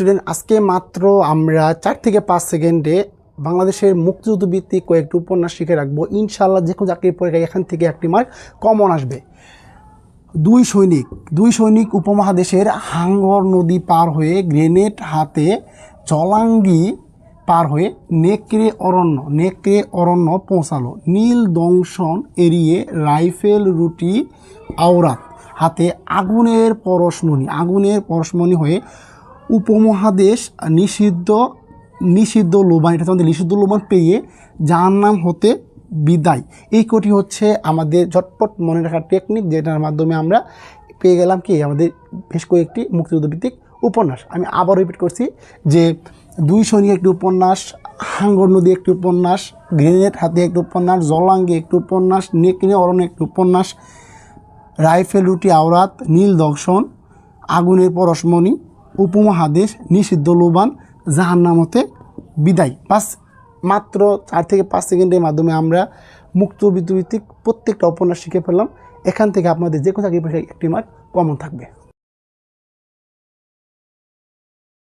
Student আজকে মাত্র আমরা চার থেকে পাঁচ সেকেন্ডে বাংলাদেশের মুক্তিযুদ্ধ ভিত্তিক কয়েকটি উপন্যাস শিখে রাখব। ইনশাল্লাহ যে কোনো চাকরির পরীক্ষায় এখান থেকে একটি মার্ক কমন আসবে। দুই সৈনিক দুই সৈনিক উপমহাদেশের হাঙ্গর নদী পার হয়ে গ্রেনেড হাতে জলাঙ্গি পার হয়ে নেকড়ে অরণ্য নেকড়ে অরণ্য পৌঁছালো। নীল দংশন এড়িয়ে রাইফেল রুটি, আওরাত হাতে আগুনের পরশমণি আগুনের পরশমণি হয়ে উপমহাদেশ নিষিদ্ধ নিষিদ্ধ লোবান, এটা আমাদের নিষিদ্ধ লোবান পেয়ে যার নাম হতে বিদায়। এই কোটি হচ্ছে আমাদের ঝটপট মনে রাখার টেকনিক যেটার মাধ্যমে আমরা পেয়ে গেলাম কি? আমাদের বেশ কয়েকটি মুক্তিযুদ্ধ ভিত্তিক উপন্যাস। আমি আবার রিপিট করছি যে দুই সৈনিক একটি উপন্যাস, হাঙ্গর নদী একটি উপন্যাস, গ্রেনেড হাতে একটি উপন্যাস, জলাঙ্গি একটি উপন্যাস, নেকড়ে অরণ্য একটি উপন্যাস, রাইফেল রুটি আওরাত, নীল দর্শন, আগুনের পরশমণি উপমহাদেশ নিষিদ্ধ লোবান জাহান্নামতে বিদায়। পাঁচ মাত্র চার থেকে পাঁচ সেকেন্ডের মাধ্যমে আমরা মুক্ত বিদ্যুভিত্তিক প্রত্যেকটা উপন্যাস শিখে ফেললাম। এখান থেকে আপনাদের যে কোনো একটি মার্ক কমন থাকবে।